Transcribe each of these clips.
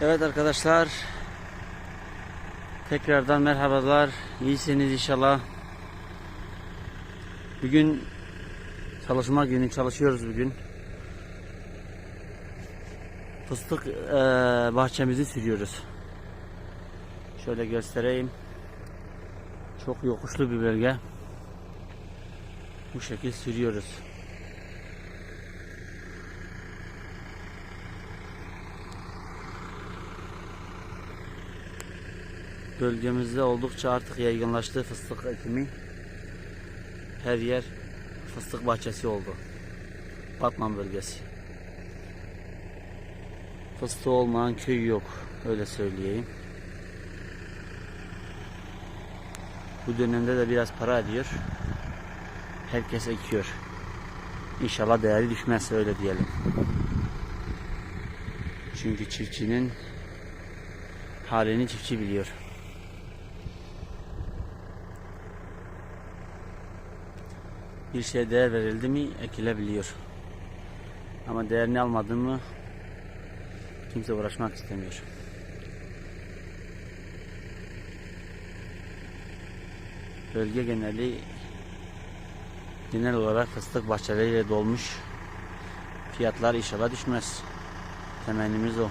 Evet arkadaşlar. Tekrardan merhabalar. İyisiniz inşallah. Bugün çalışma günü çalışıyoruz bugün. Fıstık eee, bahçemizi sürüyoruz. Şöyle göstereyim. Çok yokuşlu bir bölge. Bu şekil sürüyoruz. Bölgemizde oldukça artık yaygınlaştı fıstık ekimi. Her yer fıstık bahçesi oldu. Batman bölgesi. Fıstığı olmayan köy yok. Öyle söyleyeyim. Bu dönemde de biraz para ediyor. Herkes ekiyor. İnşallah değeri düşmez öyle diyelim. Çünkü çiftçinin halini çiftçi biliyor. Bir şeye değer verildi mi ekilebiliyor. Ama değerini almadı mı kimse uğraşmak istemiyor. Bölge geneli genel olarak fıstık bahçeleriyle dolmuş. Fiyatlar inşallah düşmez. Temennimiz o.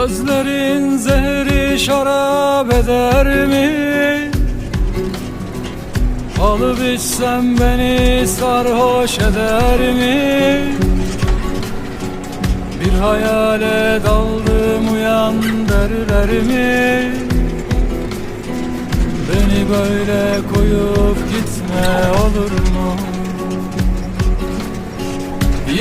Gözlerin zehri şarap eder mi? Alıp içsem beni sarhoş eder mi? Bir hayale daldım uyan derler mi? Beni böyle koyup gitme olur mu?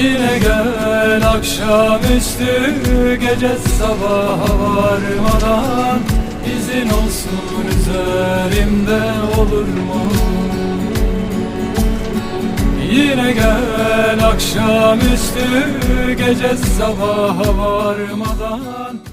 Yine gel akşamüstü gece sabaha varmadan izin olsun üzerimde olur mu? Yine gel akşamüstü gece sabaha varmadan